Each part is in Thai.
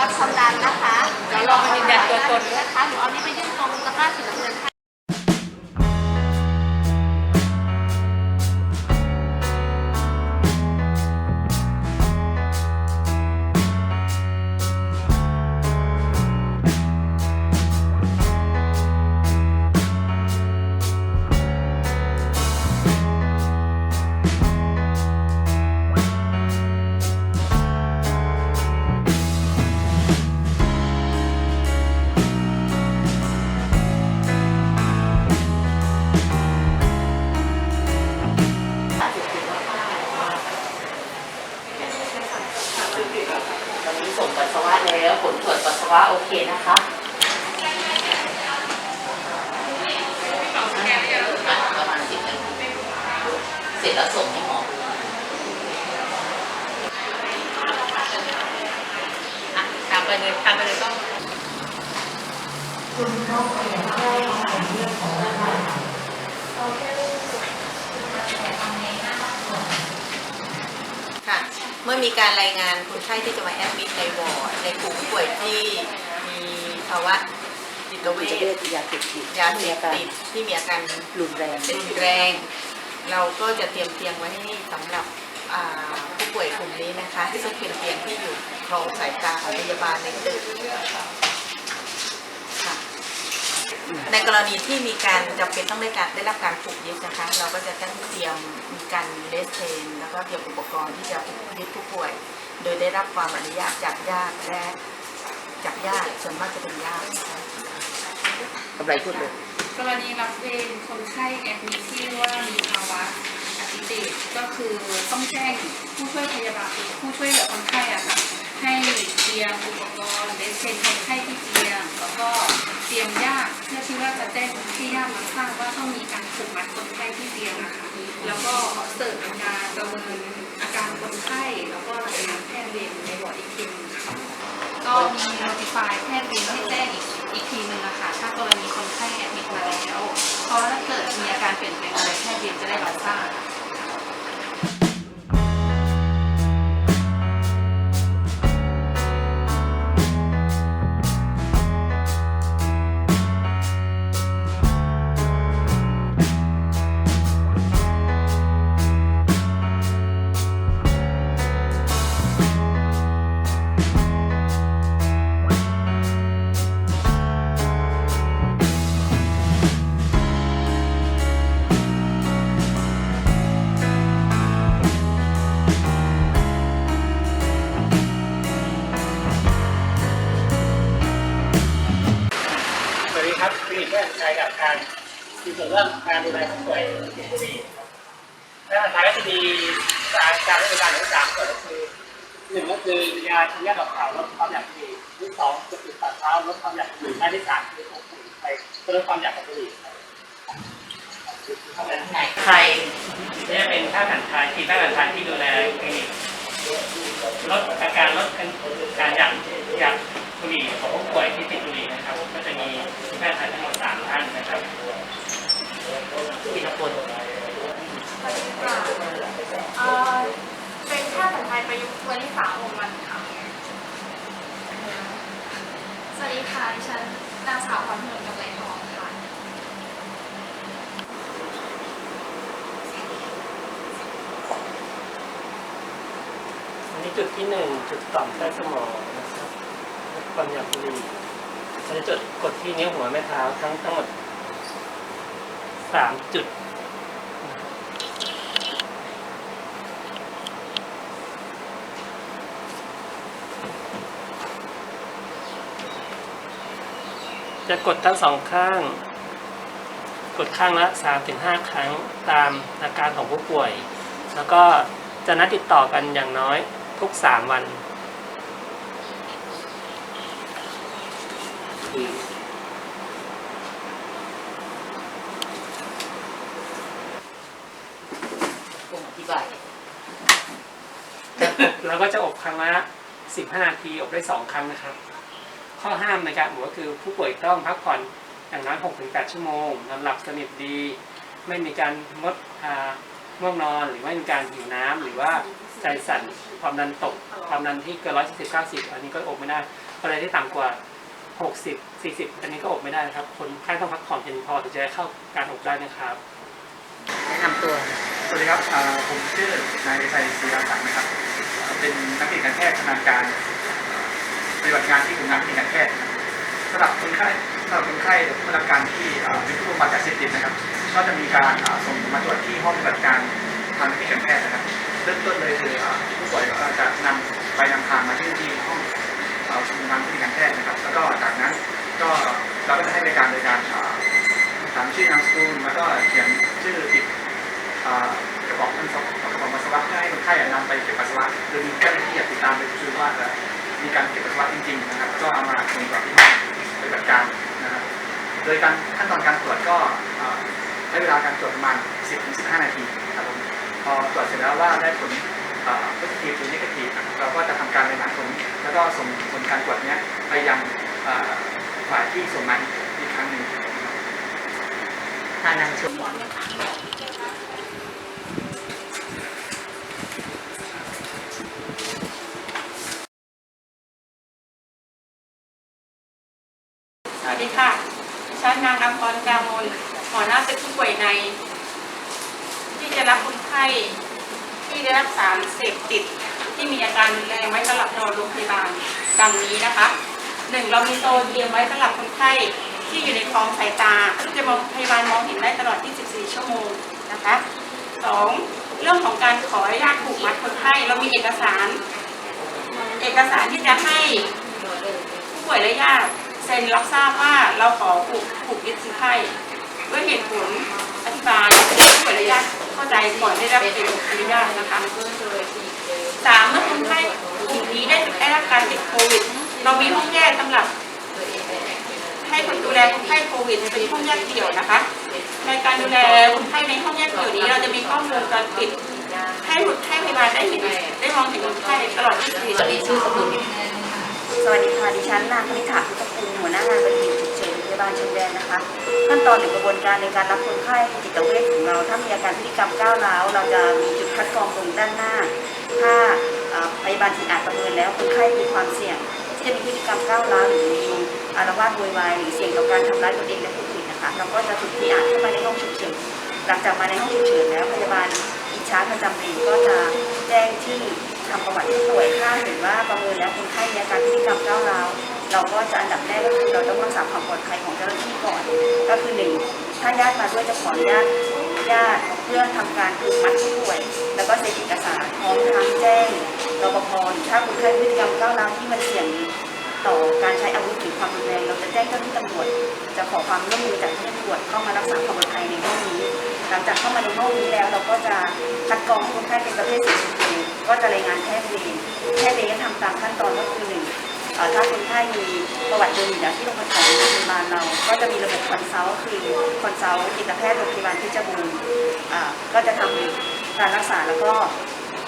วัดความดันนะคะเดี๋ยวลองมายืนยันตัวตน นะคะหนูเอานี่ไปยื่นตรงตะกร้าสีน้ำเงินค่ะ เสร็จแล้วส่งให้หมออะตามไปเลยตามไปเลยต้องค่ะ เมื่อมีการรายงานคนไข้ที่จะมาแอดมิดในวอร์ดในกลุ่มผู้ป่วยที่มีภาวะจิตเวจะชเรียกยาเสพติดยาเสพติดที่มีอาการรุนแรงรุนแรง เราก็จะเตรียมเตียงไว้ให้สำหรับอ่าผู้ป่วยกลุ่มนี้นะคะซึ่งเป็นเตียงที่อยู่ครองสายตาของพยาบาลในตึกค่ะในกรณีที่มีการจำเป็นต้องได้การได้รับการผูกยึดนะคะ เราก็จะต้องเตรียมมีการเลสเทนแล้วก็เตรียมอุปกรณ์ที่จะผูกยึดผู้ป่วย โดยได้รับความอนุญาตจากญาติและจากญาติส่วนมากจะเป็นญาตินะคะกำไรพูดเลยกรณีรับเวรคนไข้แอดมิทที่ว่ามีภาวะอติเดชก็คือ ต้องแจ้งผู้ช่วยพยาบาลผู้ช่วยเหลือคนไข้อะค่ะให้เตรียมอุปกรณ์เลสเซนคนไข้ที่เตียงแล้วก็เตรียมญาติเพื่อที่ว่าจะแจ้งที่ญาติมาทราบว่าต้องมีการผูกมัดคนไข้ที่เตียงนะคะแล้วก็เสิร์ฟเป็นการประเมินอาการคนไข้แล้วก็รายงานแพทย์เวรในวอร์ดอีกทีนึงค่ะก็มี notify แพทย์เวรให้แจ้งอีกอีกทีหนึ่งอะค่ะถ้ากรณีคนไข้แอดมิดมาแล้วเพราะถ้าเกิดมีอาการเปลี่ยนแปลงอะไรแพทย์เวรจะได้รับทราบ กับการมีส่วนเรื่องการดูแลผู้ป่วยติดบุหรี่แพทย์ชายก็จะมีการการบริการทั้งสามส่วนก็คือหนึ่งก็คือยาชยาดอกขาวลดความอยากบุหรี่ที่สองจะปิดตัดเท้าลดความอยากบุหรี่และที่สามคืออบอุ่นไปลดความอยากของบุหรี่ครใครนี่จะเป็นทย์แผนไทยทีมทย์แผนไทยที่ดูแลคลินิกลดอาการลดการอยากอยากบุหรี่ของผู้ป่วยที่ติดบุหรี่นะครับก็จะมี แพทย์ไทยทั้งหมดสามท่านนะครับพิรพลสวัสดีค่ะเอ่อเป็นแพทย์แผนไทยประยุกต์วลิสาโอมันค่ะ สวัสดีค่ะดิฉันนางสาวพรพนมกับไหลทองค่ะ อันนี้จุดที่หนึ่งจุดต่อมใต้สมองนะครับลดความอ ยากบุหรี่อันนี้จุดกดที่นิ้วหัวแม่เท้าทั้งทั้งหมดสามจุดจะกดทั้งสองข้าง กดข้างละสามถึงห้าครั้งตามอาการของผู้ป่วย แล้วก็จะนัดติดต่อกันอย่างน้อยทุกสามวัน คงอธิบายเราก็จะอบครั้งละ 15 นาที อบได้ 2 ครั้งนะครับ ข้อห้ามในการอบก็คือผู้ป่วยต้องพักผ่อนอย่างน้อย 6-8 ชั่วโมง นอนหลับสนิทดี ไม่มีการมดอ่าง่วงนอน หรือไม่มีการหิวน้ำหรือว่าใจสั่น ความดันตก ความดันที่เกิน 170 90 อันนี้ก็อบไม่ได้กรณีที่ต่ำกว่า 60 40 อันนี้ก็อบไม่ได้นะครับ คนไข้ต้องพักผ่อนเพียงพอถึงจะได้เข้าการอบได้นะครับแนะนำตัว สวัสดีครับผมชื่อนายชัยศรีราศักดิ์นะครับ เป็นนักเรียนการแพทย์ชำนาญการปฏิบัติงานที่กลุ่มงานวิทยาการแพทย์สำหรับคนไข้สำหรับคนไข้หรือผู้รับการที่เป็นผู้บำบัดยาเสพติดนะครับ ก็จะมีการส่งมาตรวจที่ห้องปฏิบัติการทางวิทยาการแพทย์นะครับเริ่มต้นเลยคือผู้ป่วยก็จะนำไปนำทางมาที่ที่ห้องอ่าทางวิทยาการแพทย์นะครับ แล้วก็จากนั้นก็เราก็จะให้บริการโดยการถามชื่อนามสกุลแล้วก็เขียนชื่อติด กระบอกปัสสาวะกระบอกปัสสาวะเพื่อให้คนไข้นำไปเก็บปัสสาวะโดยมีเจ้าหน้าที่ติดตามไปดูว่าจะมีการเก็บปัสสาวะจริง ๆ นะครับ ก็เอามาตรวจที่ห้องปฏิบัติการนะครับโดยการขั้นตอนการตรวจก็ใช้เวลาการตรวจประมาณ 10-15 นาทีครับผมพอตรวจเสร็จแล้วว่าได้ผลโพซิทีฟหรือนิเกทีฟเราก็จะทำการรายงานผลแล้วก็ส่งผลการตรวจเนี้ยไปยังอ่าฝ่ายที่ส่งมาอีกครั้งหนึ่งทานังชุม สวัสดีค่ะดิฉันนางนำพรกามน หัวหน้าเป็นผู้ป่วยใน ที่จะรับคนไข้ที่ได้รับสารเสพติด ที่มีอาการรุนแรงไว้สำหรับนอนโรงพยาบาลดังนี้นะคะหนึ่งเรามีโซนเตรียมไว้สำหรับคนไข้ที่อยู่ในคลองสายตาที่จะมองพยาบาลมองเห็นได้ตลอด 24 ชั่วโมงนะคะสองเรื่องของการขออนุญาตผูกมัดคนไข้เรามีเอกสาร เอกสารที่จะให้ผู้ป่วยและญาติเซ็นรับทราบว่าเราขอผูกผูกยึดคนไข้ ด้วยเหตุผลอธิบายให้ผู้ป่วยและญาตเข้าใจก่อนได้รับอนุญาตนะคะสามเมื่อคนไข้กลุ่มนี้ได้ได้รับการติดโควิด เรามีห้องแยกสำหรับ ให้คนดูแลคนไข้โควิดเป็นห้องแยกเดี่ยวนะคะ ในการดูแลคนไข้ในห้องแยกเดี่ยวนี้ เราจะมีกล้องวงจรปิดให้บุตรให้พยาบาลได้เห็นได้มองเห็นคนไข้ตลอด24สวัสดีชื่อสกุลสวัสดีค่ะดิฉันนางคณิษฐาพุทธคุณหัวหน้างานบริหาร บาลชนแดนนะคะ ขั้นตอนหรือกระบวนการในการรับคนไข้จิตเวชของเรา ถ้ามีอาการพฤติกรรมก้าวร้าวเราจะมีจุดคัดกรองตรงด้านหน้า ถ้าพยาบาลที่อาจประเมินแล้วคนไข้มีความเสี่ยง ที่จะมีพฤติกรรมก้าวร้าวหรือมีอารวาสโวยวายหรือเสี่ยงต่อการทำร้ายตนเองและผู้อื่นนะคะเราก็จะถูกที่อาจเข้ามาในห้องฉุกเฉินหลังจากมาในห้องฉุกเฉินแล้วพยาบาลอินชาประจำเวรก็จะแจ้งชื่อทำประวัติผู้ป่วยถ้าเห เราก็จะอันดับแรกก็คือเราต้องรักษาความปลอดภัยของเจ้าหน้าที่ก่อน ก็คือหนึ่งถ้าญาติมาด้วยจะขออนุญาตญาติเพื่อทำการผูกมัดผู้ป่วย แล้วก็เซ็นเอกสารพร้อมทั้งแจ้งรปภถ้าคนไข้พฤติกรรมก้าวร้าวที่มันเสี่ยงต่อการใช้อาวุธหรือความรุนแรงเราจะแจ้งเจ้าหน้าที่ตำรวจ จะขอความร่วมมือจากเจ้าหน้าที่ตำรวจเข้ามารักษาความปลอดภัยในห้องนี้ หลังจากเข้ามาในห้องนี้แล้ว เราก็จะคัดกรองคนไข้เป็นประเภทสีชมพูก็จะรายงานแพทย์เวรแพทย์เวรก็ทำตามขั้นตอนก็คือหนึ่ง ถ้าคนไข้มีประวัติเดิมอยู่แล้วที่โรงพยาบาลโรงพยาบาลเรา ก็จะมีระบบคอนซัลท์คือคอนซัลท์จิตแพทย์โรงพยาบาลเพชรบูรณ์ก็จะทำการรักษาแล้วก็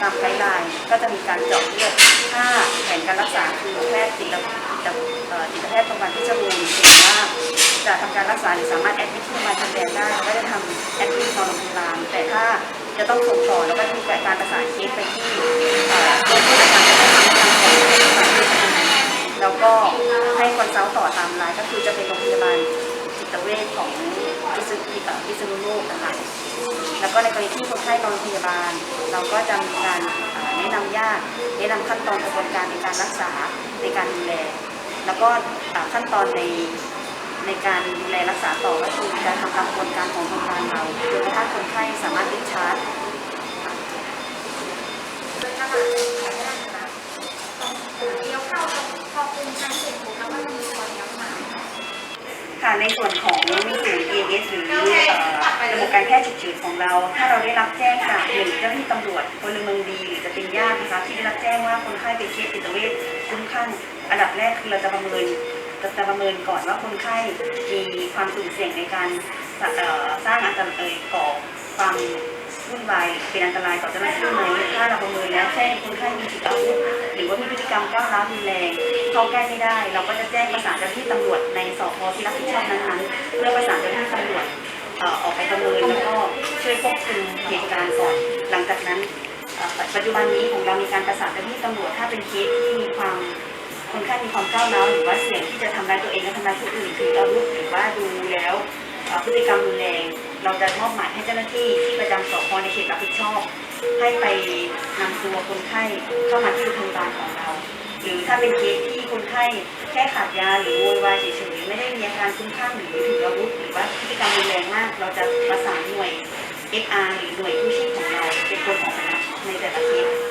ตามไกด์ไลน์ก็จะมีการเจาะเลือดถ้าแผนการรักษาคือแพทย์จิตจิตเอ่อจิตแพทย์โรงพยาบาลเพชรบูรณ์เห็นว่าจะทำการรักษาหรือสามารถแอดมิทที่โรงพยาบาลชนแดนได้เราก็จะทำแอดมิทต่อโรงพยาบาลแต่ถ้าจะต้องส่งต่อแล้วก็มีการประสานเคสไปที่โรงพยาบาล แล้วก็ในกรณีที่คนไข้นอนโรงพยาบาล เราก็จะมีการแนะนำญาติแนะนำขั้นตอนกระบวนการในการรักษาในการดูแล แล้วก็ขั้นตอนในในการดูแลรักษาต่อก็คือการทำตามกระบวนการของโรงพยาบาลเราจนกระทั่งคนไข้สามารถดิชาร์จ ค่ะในส่วนของศูนย์ EMS หรือระบบการแพทย์ฉุกเฉินของเรา ถ้าเราได้รับแจ้งจากหนึ่งเจ้าหน้าที่ตำรวจพลเมืองดีหรือจะเป็นญาตินะคะที่ได้รับแจ้งว่าคนไข้เป็นเคสจิตเวชคุ้มคลั่งอันดับแรกคือเราจะประเมินจะจะประเมินก่อนว่าคนไข้มีความสุ่มเสี่ยงในการสร้างอันตรายก่อความวุ่นวายเป็นอันตรายต่อเจ้าหน้าที่ไหมถ้าเราประเมินแล้วเช่นคนไข้มีจิตอาวุธหรือว่ามีพฤติกรรมก้าวร้าวรุนแรงเข้าใกล้ไม่ได้ เราก็จะแจ้งประสาน เพื่อประสานเจ้าหน้าที่ตำรวจออกไปประเมินแล้วก็ช่วยควบคุมเหตุการณ์ก่อนหลังจากนั้นปัจจุบันนี้ของเรามีการประสานเจ้าหน้าที่ตำรวจถ้าเป็นเคสที่มีความคนไข้มีความก้าวร้าวหรือว่าเสี่ยงที่จะทำร้ายตัวเองและทำร้ายผู้อื่นคืออาวุธหรือว่าดูแล้วพฤติกรรมรุนแรงเราจะมอบหมายให้เจ้าหน้าที่ที่ประจำสพในเขตรับผิดชอบ ให้ไปนำตัวคนไข้เข้ามาที่โรงพยาบาลของเรา หรือถ้าเป็นเคสที่คนไข้แค่ขาดยาหรือโวยวายเฉย ไม่ได้มีอาการคุ้มคลั่งหรือถืออาวุธหรือว่าพฤติกรรมรุนแรงมาก เราจะประสานหน่วย XR หรือหน่วยผู้ชีพของเราเป็นคนออกมาในแต่ละเคส